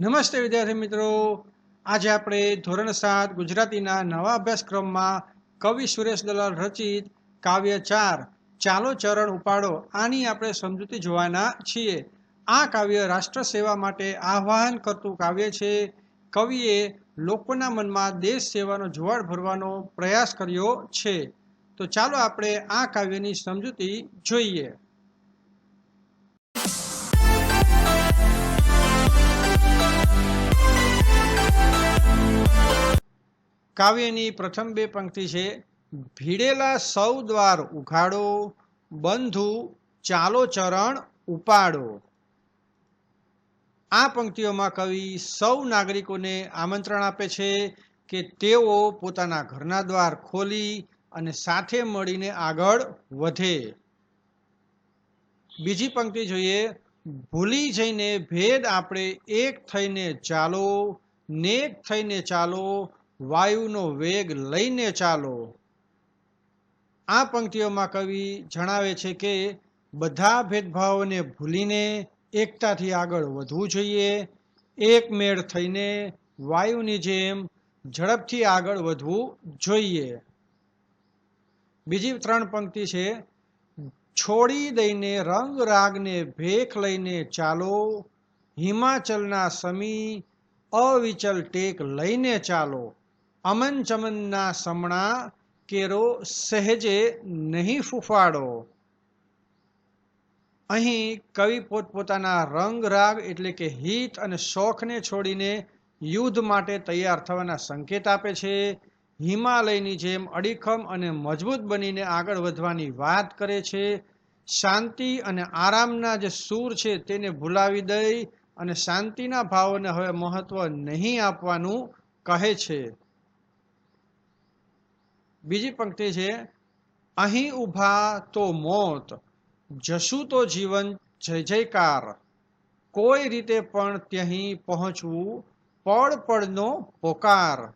નમસ્તે વિદ્યાર્થી મિત્રો. આજે આપણે ધોરણ સાત ગુજરાતીના નવા અભ્યાસક્રમમાં કવિ સુરેશ દલાલ રચિત કાવ્ય ચાર, ચાલો ચરણ ઉપાડો, આની આપણે સમજૂતી જોવાના છીએ. આ કાવ્ય રાષ્ટ્ર સેવા માટે આહ્વાન કરતું કાવ્ય છે. કવિએ લોકોના મનમાં દેશ સેવાનો જુવાળ ભરવાનો પ્રયાસ કર્યો છે. તો ચાલો આપણે આ કાવ્યની સમજૂતી જોઈએ. કાવ્યની પ્રથમ બે પંક્તિ છે, ભીડેલા સૌ દ્વાર ઉઘાડો, બંધુ ચાલો ચરણ ઉપાડો. આ પંક્તિઓમાં કવિ સૌ નાગરિકોને આમંત્રણ આપે છે કે તેઓ પોતાના ઘરના દ્વાર ખોલી અને સાથે મળીને આગળ વધે. બીજી પંક્તિ જોઈએ, ભૂલી જઈને ભેદ આપણે એક થઈને ચાલો, નેક થઈને ચાલો વાયુનો વેગ લઈને ચાલો. આ પંક્તિઓમાં કવિ જણાવે છે કે બધા ભેદભાવોને ભૂલીને એકતાથી આગળ વધવું જોઈએ. એક મેળ થઈને વાયુની જેમ ઝડપથી આગળ વધવું જોઈએ. બીજી ત્રણ પંક્તિ છે, છોડી દઈને રંગ રાગને ભેખ લઈને ચાલો. હિમાચલના સમી અવિચલ ટેક લઈને ચાલો. અમન ચમનના સમણા કેરો સહેજે નહીં ફૂફાડો. અહીં કવિ પોતપોતાના રંગ રાગ એટલે કે હિત અને શોખને છોડીને યુદ્ધ માટે તૈયાર થવાના સંકેત આપે છે. હિમાલયની જેમ અડીખમ અને મજબૂત બનીને આગળ વધવાની વાત કરે છે. શાંતિ અને આરામના જે સૂર છે તેને ભૂલાવી દઈ અને શાંતિના ભાવોને હવે મહત્વ નહીં આપવાનું કહે છે. બીજી પંક્તિ છે, અહીં ઊભા તો મોત, જશું તો જીવન, જય જયકાર. કોઈ રીતે પણ ત્યાં પહોંચવું, પળ પળનો પોકાર.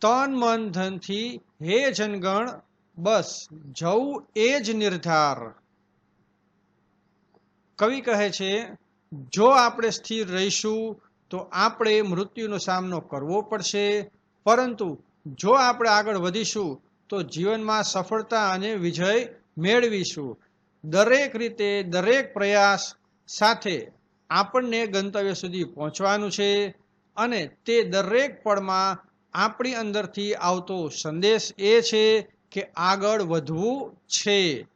તન મન ધનથી હે જનગણ, બસ જવું એ જ નિર્ધાર. કવિ કહે છે, જો આપણે સ્થિર રહીશું, તો આપણે મૃત્યુનો સામનો કરવો પડશે, પરંતુ જો આપણે આગળ વધીશું, તો જીવનમાં સફળતા અને વિજય મેળવીશું. દરેક રીતે દરેક પ્રયાસ સાથે આપણને ગંતવ્ય સુધી પહોંચવાનું છે અને તે દરેક પળમાં આપણી અંદરથી આવતો સંદેશ એ છે કે આગળ વધવું છે.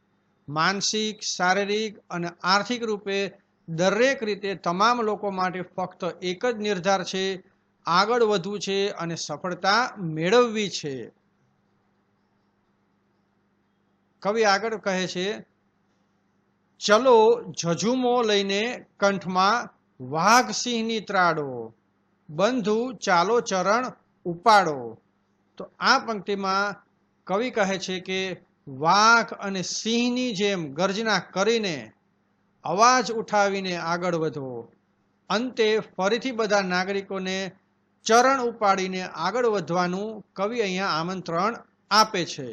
માનસિક, શારીરિક અને આર્થિક રૂપે દરેક રીતે તમામ લોકો માટે ફક્ત એક જ નિર્ધાર છે આગળ વધવું છે અને સફળતા મેળવવી છે. કવિ આગળ કહે છે, ચલો જજુમો લઈને કંઠમાં વાઘ સિંહની ત્રાડો, બંધુ ચાલો ચરણ ઉપાડો. તો આ પંક્તિમાં કવિ કહે છે કે વાઘ અને સિંહની જેમ ગર્જના કરીને અવાજ ઉઠાવીને આગળ વધો. અંતે ફરીથી બધા નાગરિકોને ચરણ ઉપાડીને આગળ વધવાનું કવિ અહીંયા આમંત્રણ આપે છે.